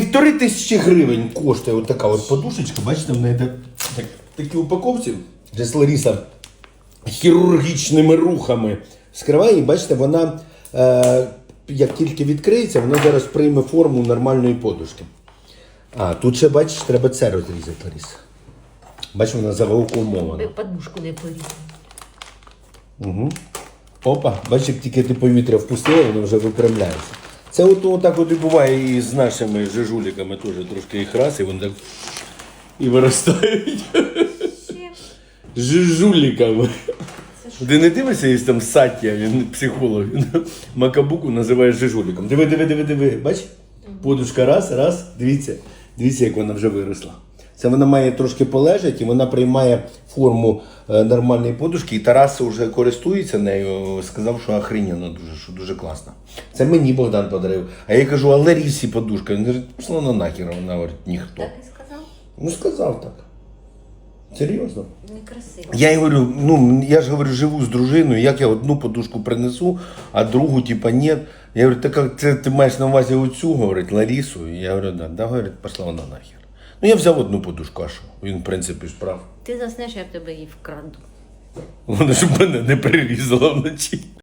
Півтори тисячі гривень коштує от така от подушечка. Бачите, в неї так, так, такі упаковці. Десь Лариса хірургічними рухами скриває, і бачите, вона е, як тільки відкриється, вона зараз прийме форму нормальної подушки. А, тут ще бачиш, треба це розрізати, Лариса. Бачиш, вона заваукумована. Подушку не порізали. Опа, бачиш, як тільки ти повітря впустила, воно вже випрямляється. Це от, от так от і буває і з нашими жижуліками теж трошки їх раз, і вони так і виростають. Жижуліками. Ти не дивишся, є там Сатія, він психолог. Він Макабуку називає жижуліком. Диви, диви, диви, диви. Бач? Подушка раз, раз, дивіться. Дивіться, як вона вже виросла. Це вона має трошки полежати і вона приймає форму е, нормальної подушки. І Тарас вже користується нею, сказав, що охрененно дуже, що дуже класно. Це мені Богдан подарив. А я кажу, а Ларісі подушка. Він каже, пішла на нахер. Вона говорить, ніхто. так і сказав. Ну сказав так. Серйозно. Некрасиво. Я говорю, ну я ж говорю, живу з дружиною, як я одну подушку принесу, а другу, типа, ні. Я говорю, так як це ти маєш на увазі оцю, говорить, Ларісу. Я говорю, да, да, говорить, пішла вона нахер. Ну я взяв одну подушку, а що? Він, в принципі, ж прав. Ти заснеш, я в тебе її вкраду. Вона ж мене не прирізала вночі.